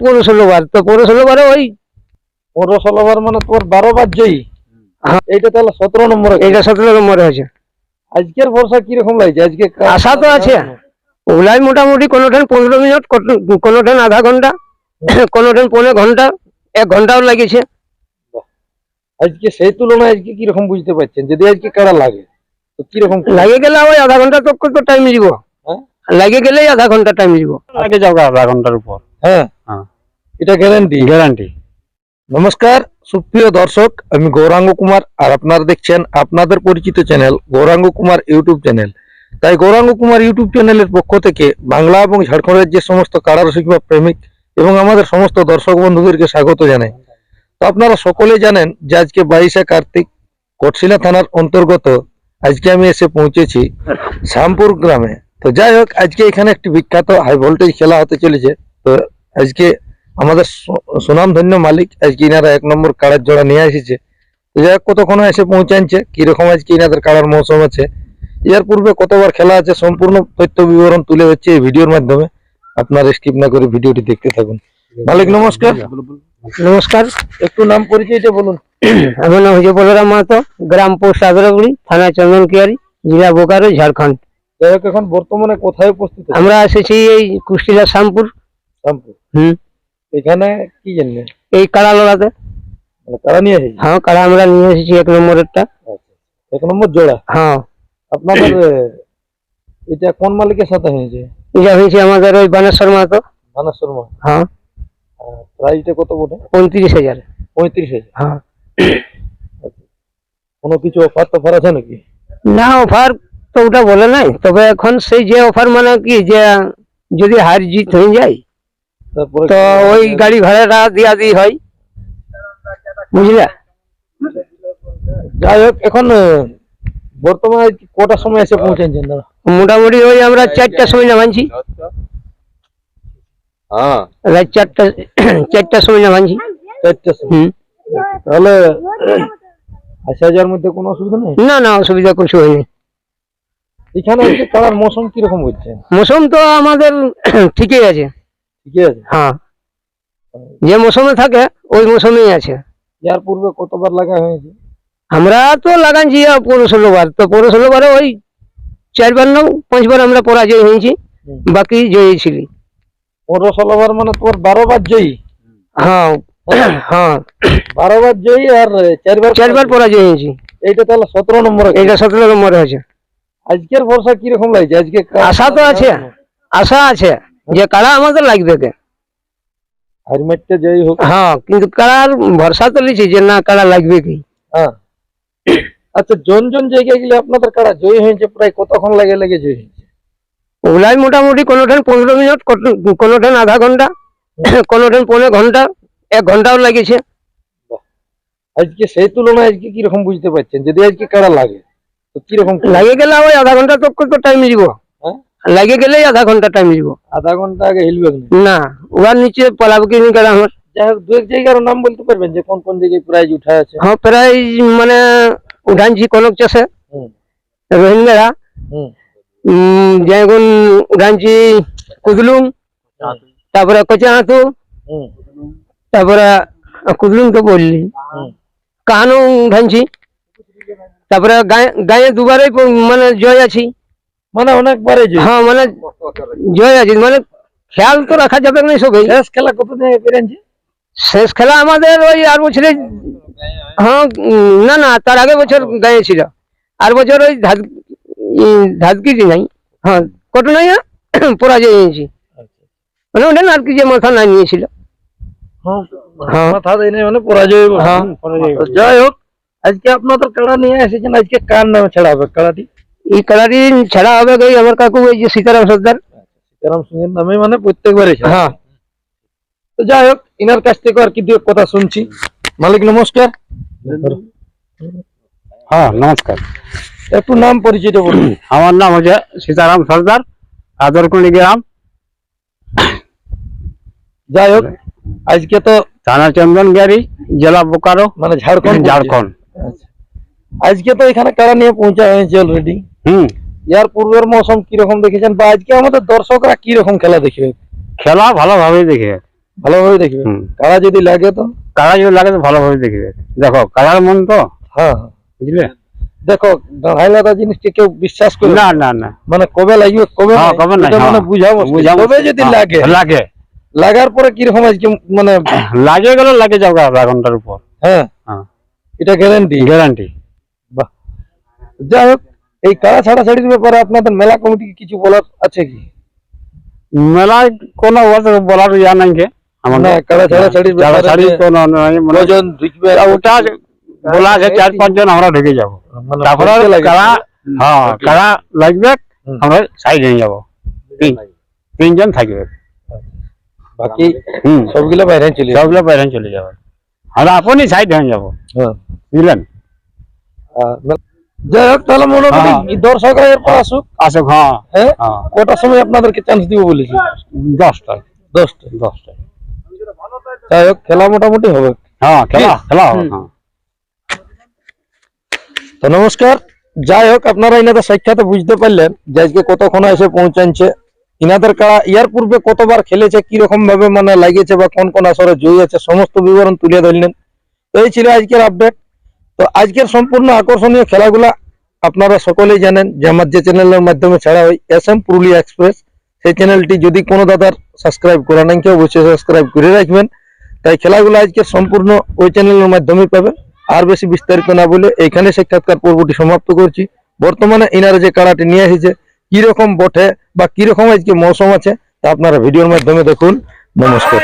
পনেরো ষোলো বার। তো পনেরো ষোলো বারে ওই পনেরো ষোলো বার মানে তোমার বারো বার জয়ী। হ্যাঁ। এইটা তাহলে সতেরো নম্বরে এইটা সতেরো নম্বরে হয়েছে। আজকের ভরসা কীরকম লাগছে? আজকে আশা তো আছে। ওগুলাই মোটামুটি কোনো ট্রেন পনেরো মিনিট কোনো ট্রেন আধা ঘণ্টা কোনো ট্রেন পনেরো ঘণ্টা এক ঘন্টাও লাগিয়েছে। আজকে সেই তুলনায় আজকে কীরকম বুঝতে পারছেন? যদি আজকে কারা লাগে তো কীরকম লাগে গেলে ওই আধা ঘণ্টা তো তো টাইম দিব হ্যাঁ? লাগে গেলেই আধা ঘণ্টা টাইম দিব আগে যাব আধা ঘণ্টার উপর। হ্যাঁ। এটা গ্যারান্টি গ্যারান্টি নমস্কার সুপ্রিয় দর্শক আমি গৌরাঙ্গ কুমার আর আপনারা দেখছেন আপনাদের পরিচিত channel Gouranga Kumar YouTube channel তাই গৌরাঙ্গ কুমার ইউটিউব চ্যানেলের পক্ষ থেকে বাংলা এবং ঝাড়খণ্ডের যে সমস্ত কারার শিক্ষা প্রেমিক এবং আমাদের সমস্ত দর্শক বন্ধুদেরকে স্বাগত জানাই। তো আপনারা সকলেই জানেন যে আজকে বাইশে কার্তিক কটশিলা থানার অন্তর্গত আজকে আমি এসে পৌঁছেছি শ্যামপুর গ্রামে। তো যাই হোক আজকে এখানে একটি বিখ্যাত হাই ভোল্টেজ খেলা হতে চলেছে। তো আজকে আমাদের সু- সুনামধন্য মালিক আজকে ইনারা এক নম্বর কাড়ার জোড়া নিয়ে এসেছে। যাই হোক কতক্ষণ এসে পৌঁছানছে কীরকম আজকে ইনাদের কাড়ার মৌসুম আছে? এর পূর্বে কতবার খেলা আছে সম্পূর্ণ তথ্য বিবরণ তুলে হচ্ছে এই ভিডিওর মাধ্যমে। আপনার স্কিপ না করে ভিডিওটি দেখতে থাকুন। মালিক নমস্কার। নমস্কার। একটু নাম পরিচয়টা বলুন। আমার নাম হচ্ছে বলরাম মাহাতো গ্রাম পোস্ট আদরাগুড়ি থানা চন্দনকিয়ারি জেলা বোকারো ঝাড়খণ্ড। যাই হোক এখন বর্তমানে কোথায় উপস্থিত? আমরা এসেছি এই কুষ্টিলা শ্যামপুর। শ্যামপুর। হুম। এখানে কি জানলেন এই কাড়া লড়াতে। মানে কারা নিয়ে এসেছে হ্যাঁ কাড়া আমরা নিয়ে এসেছি এক নম্বরেরটা এক নম্বর জোড়া? হ্যাঁ। আপনাদের এটা কোন মালিকের সাথে হয়েছে? এটা হয়েছে আমাদের ওই বানেশ্বর মাহাতো মানস শর্মা হ্যাঁ। প্রাইসটা কত বটে? পঁয়ত্রিশ হাজার। পঁয়ত্রিশ হাজার? হ্যাঁ। কোনো কিছু অফার টফার আছে নাকি? না অফার তো ওটা বলে নাই। তবে এখন সেই যে অফার মানে কি যে যদি হার জিত হয়ে যায় তো ওই গাড়ি ভাড়াটা দিয়া দি হয়। বুঝলা? যাই হোক এখন বর্তমানে কটার সময় এসে পৌঁছেছেন দাদা? মোটামুটি ওই আমরা চারটার সময় নামানছি। হ্যাঁ। রাত চারটা চারটার সময় নামানছি। চারটার সময়? হুম। তাহলে মধ্যে কোনো অসুবিধা নেই? না না অসুবিধা কিছু হয়নি এখানে মৌসুম কীরকম হচ্ছে? মৌসুম তো আমাদের ঠিকই আছে। ঠিকই আছে? হ্যাঁ। যে মৌসুমে থাকে ওই মৌসুমেই আছে। ইয়ার পূর্বে কতবার লাগা হয়েছে? আমরা তো লাগানছি পনেরো ষোলো বার। তো পনেরো ষোলো বারে ওই চারবার না পাঁচবার আমরা পরাজয় হয়েছি। বাকি জয়ী ছিলি। পনেরো ষোলো বার মানে তোমার বারো বার জয়ী? হ্যাঁ। হ্যাঁ। বারো বার জয়ী আর চারবার চারবার পরাজয় হয়েছি। এইটা তাহলে সতেরো নম্বর এইটা সতেরো নম্বরে হয়েছে আজকের ভরসা কীরকম লাগছে? আজকে আশা তো আছে। আশা আছে। যে কারা আমাদের লাগবে কে? ম্যাচটা জয়ী হোক। হ্যাঁ কিন্তু কারার ভরসা তো লিছি যে না কারা লাগবে কি? হ্যাঁ। আচ্ছা জন জন জায়গায় গেলে আপনাদের কারা জয়ী হয়েছে প্রায় কতক্ষণ লাগে লেগে জয়ী হয়েছে? ওগুলাই মোটামুটি কোনো ট্রেন পনেরো মিনিট কত- কোনো ট্রেন আধা ঘণ্টা কোনো ট্রেন পনেরো ঘণ্টা এক ঘন্টাও লাগিয়েছে আজকে সেই তুলনায় আজকে কীরকম বুঝতে পারছেন? যদি আজকে কারা লাগে তো কীরকম লাগে গেলে ওই আধা ঘণ্টা তো তো টাইম দিব? লাগে গেলেই আধা ঘণ্টা টাইম দিব আধা ঘণ্টা আগে হিলবে না ওয়ার নিচে পালাবো কি নি আমার যাই হোক দু এক জায়গার নাম বলতে পারবেন যে কোন কোন জায়গায় প্রাইজ উঠা আছে। হ্যাঁ প্রায় মানে উঠানছি কনক চাষে রোহিঙ্গারা যেমন উঠানছি কুদলুম তারপরে কচা হাতু তারপরে কুদলুম তো বললি। হুম। কাহানও উঠানছি তারপরে গায়ে- গায়ে দুবারই মানে জয় আছি। মানে অনেকবারে জয়ী। হ্যাঁ মানে জয় আছি মানে খেয়াল তো রাখা যাবে না সবই শেষ খেলা কত পেরেছে শেষ খেলা আমাদের ওই আর বছরে হ্যাঁ না না তার আগে বছর গায়ে ছিল আর বছর ওই ধাদ ধাদকিটি নাই হ্যাঁ কত নাই পরাজয় হয়েছি। মানে ওটা আর কি যে মাথা না নিয়েছিল। হ্যাঁ হ্যাঁ। মাথা দেয় মানে পরাজয় হ্যাঁ। যাই হোক আজকে আপনাদের কাড়া নিয়ে এসেছেন? আজকে কার নামে ছাড়া হবে? কাড়াটি এই কালারই ছাড়া হবে গই আমার কাকু ওই যে সীতারাম সর্দার। সীতারাম সিংহের নামে মানে প্রত্যেকবারই ছাড়া। হ্যাঁ। তো যাই হোক ইনার কাছ থেকে আর কি দু এক কথা শুনছি। মালিক নমস্কার। হ্যাঁ নমস্কার। একটু নাম পরিচয়টা বলুন। আমার নাম হচ্ছে সীতারাম সর্দার আদরকুনি গ্রাম। যাই হোক আজকে তো থানা চন্দনগাড়ি জেলা বোকারো মানে ঝাড়খণ্ড। ঝাড়খণ্ড। আচ্ছা। আজকে তো এখানে কারা নিয়ে পৌঁছা হয়েছে অলরেডি হুম। ইয়ার পূর্বের মৌসুম কীরকম দেখেছেন বা আজকে আমাদের দর্শকরা কীরকম খেলা দেখবে? খেলা ভালোভাবে দেখে। ভালোভাবে দেখবে? কারা যদি লাগে তো? কারা যদি লাগে তো ভালোভাবে দেখবে দেখো কালার মন তো? হ্যাঁ হ্যাঁ। বুঝলে? দেখো হাইলাদা জিনিসটা কেউ বিশ্বাস করে না না না। মানে কবে লাগবে কবে হ্যাঁ, কবে এটা মানে হ্যাঁ। বুঝা মুশকিল। বুঝা তবে মুশকিল। যদি লাগে? লাগে। লাগার পরে কীরকম আজকে মানে লাগে গেলে লাগে যাও আধা ঘণ্টার উপর। হ্যাঁ। হ্যাঁ। এটা গ্যারান্টি গ্যারান্টি বাহ। যাই হোক এই কারা ছাড়াছাড়ির ব্যাপারে আপনাদের মেলা কমিটি কিছু বলার আছে কি? মেলায় কোনো ওটা বলার ইয়া নাই কে না, কারা ছাড়াছাড়ির ব্যাপারে ছাড়াছাড়ি যে- কোনো নাই, মানে কজন ঢুকবে? ওটা বলা আছে চার পাঁচজন আমরা ঢুকে যাব। মানে তারপরে বলতে লাগে। কারা হ্যাঁ কারা লাগবে হুম। আমরা সাইড হয়ে যাব। তিন তিনজন থাকবে। বাকি হুম। সবগুলো বাইরে চলে যাবে। সবগুলো বাইরে চলে যাবে। আমরা আপনি সাইড হয়ে যাব। হ্যাঁ। বুঝলেন? আর মেলা- যাই হোক তাহলে মোটামুটি হ্যাঁ। দর্শকরা এরপর আসুক। আসুক হ্যাঁ। হ্যাঁ হ্যাঁ। কটার সময় আপনাদেরকে চান্স দিব বলেছি? দশটায়। দশটা দশটায়। যাই হোক খেলা মোটামুটি হবে। হ্যাঁ খেলা খেলা হবে হ্যাঁ। তো নমস্কার। যাই হোক আপনারা ইনাদের সাক্ষাতে বুঝতে পারলেন যে আজকে কতক্ষণ এসে পৌঁছাচ্ছে ইনাদের কারা ইয়ার পূর্বে কতবার খেলেছে কি রকম ভাবে মানে লাগিয়েছে বা কোন কোন আসরে জয়ী আছে সমস্ত বিবরণ তুলে ধরলেন। এই ছিল আজকের আপডেট তো আজকের সম্পূর্ণ আকর্ষণীয় খেলাগুলা আপনারা সকলেই জানেন যে আমার যে চ্যানেলের মাধ্যমে ছাড়া হয় এস এম পুরুলিয়া এক্সপ্রেস সেই চ্যানেলটি যদি কোনো দাদার সাবস্ক্রাইব করা নাই, কেউ অবশ্যই সাবস্ক্রাইব করে রাখবেন। তাই খেলাগুলো আজকে সম্পূর্ণ ওই চ্যানেলের মাধ্যমেই পাবেন। আর বেশি বিস্তারিত না বলে এইখানে সাক্ষাৎকার পর্বটি সমাপ্ত করছি। বর্তমানে ইনারা যে কাড়াটি নিয়ে এসেছে, কীরকম বটে বা কীরকম আজকে মৌসুম আছে, তা আপনারা ভিডিওর মাধ্যমে দেখুন। নমস্কার।